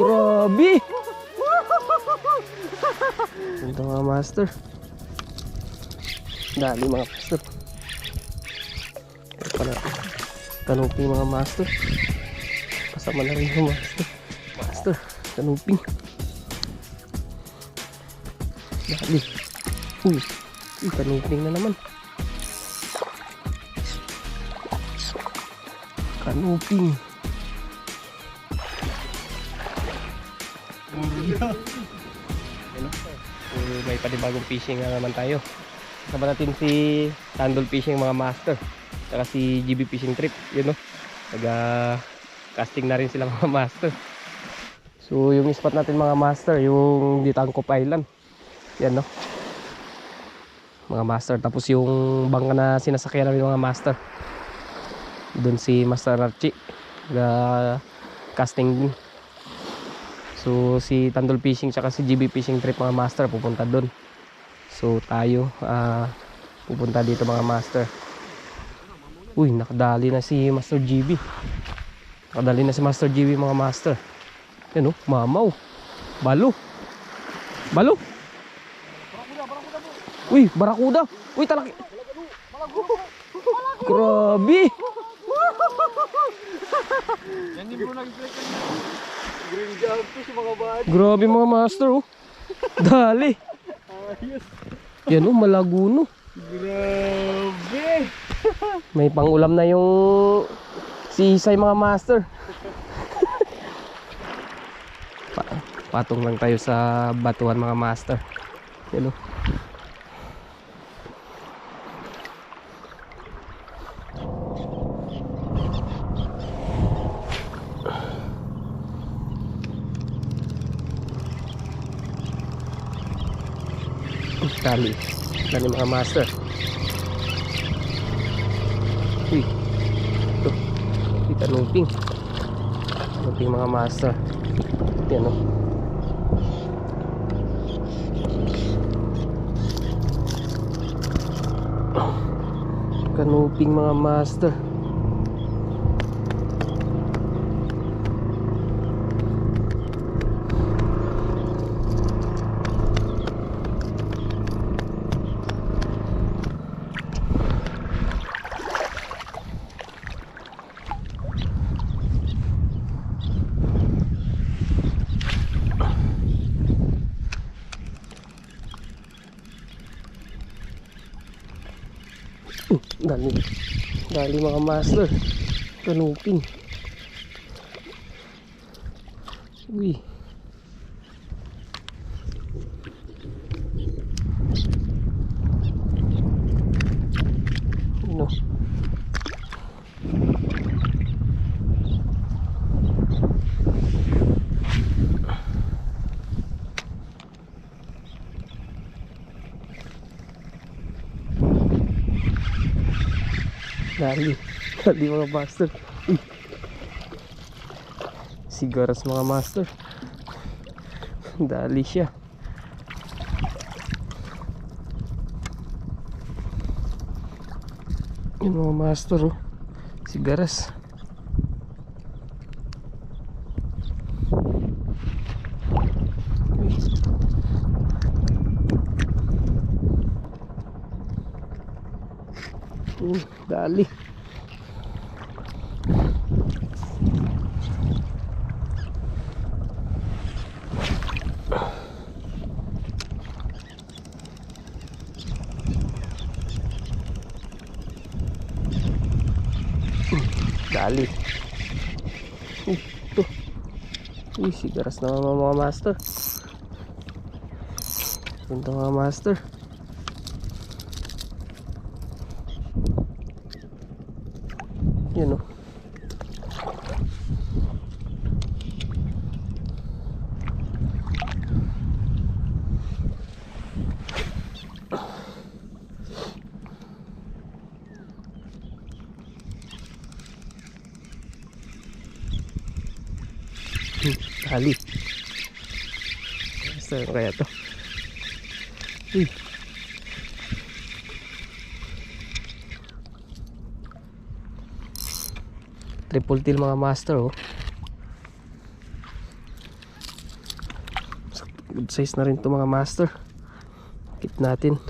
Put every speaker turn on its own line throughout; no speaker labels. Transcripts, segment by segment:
Grabe! Ito mga master. Dali mga master. Ito pala. Kanuping mga master. Kasama na rin yung master. Master, kanuping. Dali. Uy, uy kanuping na naman. Kanuping. Hello. May panibagong fishing na naman tayo. Kasama natin si Tandol Fishing mga master. Saka si GB Fishing Trip. Yun no. Naga casting na rin sila mga master. So yung spot natin mga master, yung Ditangkop Island. Yan no. Mga master. Tapos yung bangka na sinasakyan namin mga master. Doon si Master Archie. Naga casting din. So si Tandol Fishing tsaka si GB Fishing Trip mga master pupunta doon. So tayo ah, pupunta dito mga master. Uy, nakadali na si Master GB. Nakadali na si Master GB mga master. Yan oh, mamaw. Balo. Balo. Uy, barakuda. Uy, talaki. Grabe.
Yan din bro nag-select Green jumpfish mga bad.
Grabe mga master oh. Dali.
Ayos.
Yan oh, malaguno.
Grabe.
May pangulam na yung si Isay mga master. Pa- patong lang tayo sa batuan mga master. Yan oh. Dali. Dali mga master. Uy. Ito. Kita nuping. Nuping mga master. Yan o. Kanuping mga master. Uh, dali. Dali mga master. Kanuping. Uy. Ano? Dali. Dali mga master. Sigaras mga master. Dali siya. Yun mga master oh. Sigaras. Uy. Dali. Uh, ito. Uy, sigaras naman mga master. Ito mga master. Yan o. Hmm, Dali. Saan kaya to? Uy. triple till mga master oh. Good size na rin to mga master. Kit natin.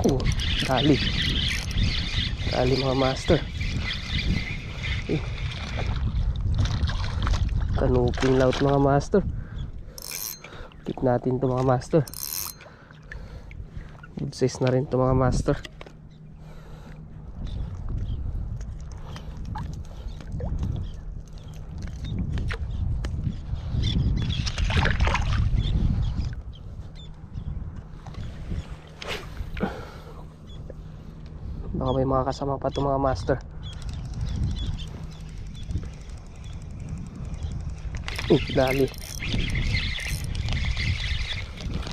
Oh, tali. Tali mga master. Eh. Kanuping laut mga master. Kit natin to mga master. Good size na rin to mga master. May mga kasama pa to mga master. Uh, dali.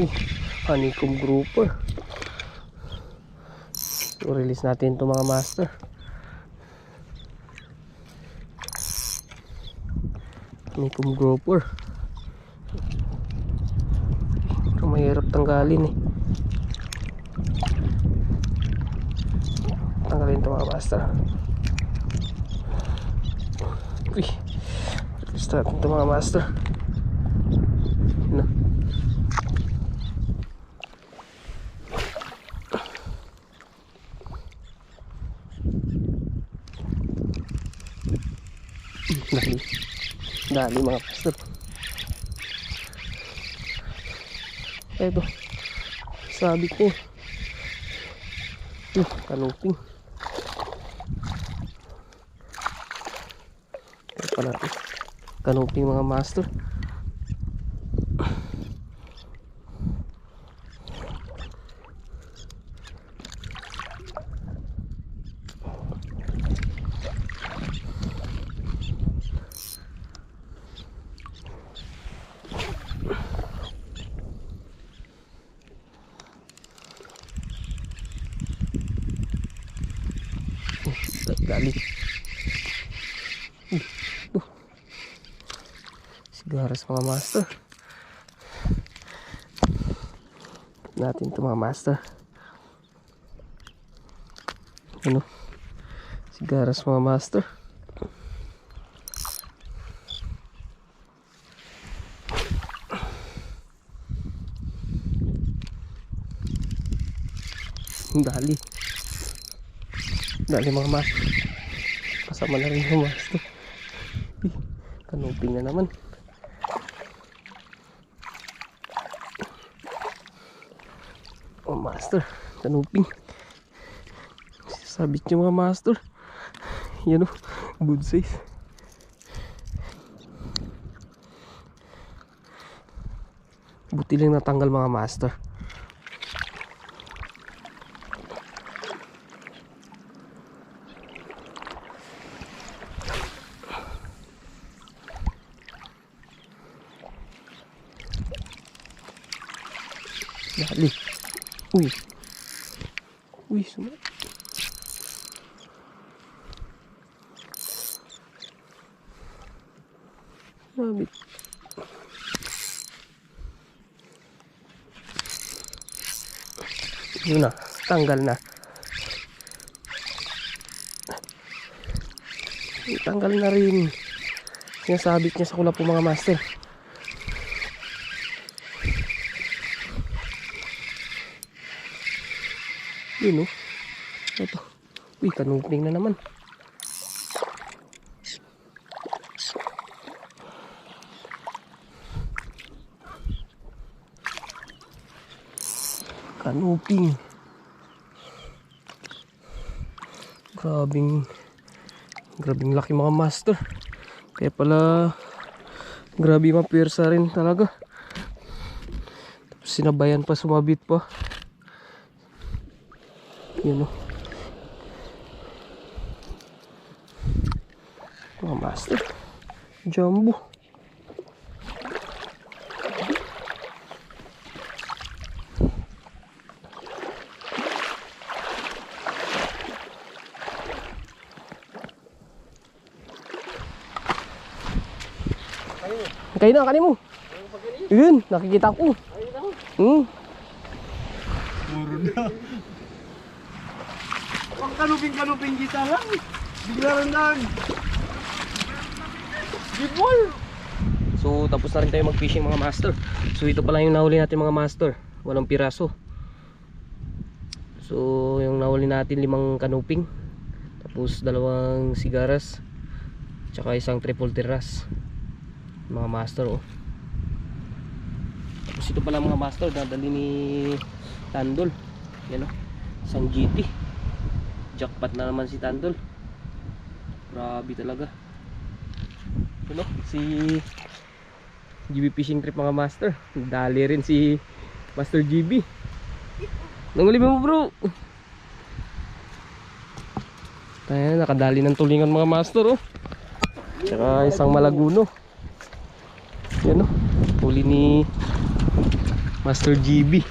Uh, honeycomb grouper. So, release natin to mga master. Honeycomb grouper. Ito mahirap tanggalin eh. Tanggalin ito mga master. Uy. Release natin ito mga master. Na. Dali. Dali mga master. Ito. Sabi ko. Uh, kanuping. Ito pala ito. Kanuping mga master. Dali. Uh, uh. Sigaras mga master. Natin ito mga master. Ano? Sigaras mga master. Dali. Dali mga master. Kasama na rin yung master. Kanuping na naman. Master. Kanuping. Sabit niyo mga master. Yan o. Good size. Buti lang natanggal mga master. Dali. Uy. Uy, suma. Sabi. Yun na. Tanggal na. Tanggal na rin. Sinasabit niya sa kulap po mga master. Yun oh. Ito. Uy, kanupling na naman. Kanuping. Grabing grabing laki mga master. Kaya pala grabe mapwersa rin talaga. Sinabayan pa sumabit pa. Yun o. Mga master. Jumbo. Kayo na, kanin mo. Yun, nakikita ko. Hmm.
Puro na. Ang kanuping-kanuping kita lang. Bigla rin lang. Gibol!
So tapos na rin tayo mag-fishing mga master. So ito pala yung nahuli natin mga master. Walang piraso. So yung nahuli natin limang kanuping. Tapos dalawang sigaras. Tsaka isang triple terras. Mga master oh. Tapos ito pala mga master dadali ni Tandol. Yan oh. Isang GT. Jackpot na naman si Tandol. Grabe talaga. Ano? Si GB Fishing Trip mga master. Dali rin si Master GB. Nanguli mo bro. Tayo nakadali ng tulingan mga master oh. Tsaka isang malaguno. Yan oh. Huli ni Master GB.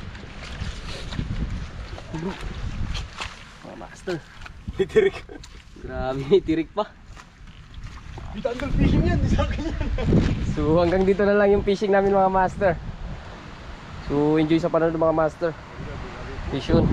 Bro. Mga master.
Itirik.
Grabe, tirik pa.
Tanggal fishing yan, di sa akin yan.
So hanggang dito na lang yung fishing namin mga master. So enjoy sa panonood mga master. Fish yun.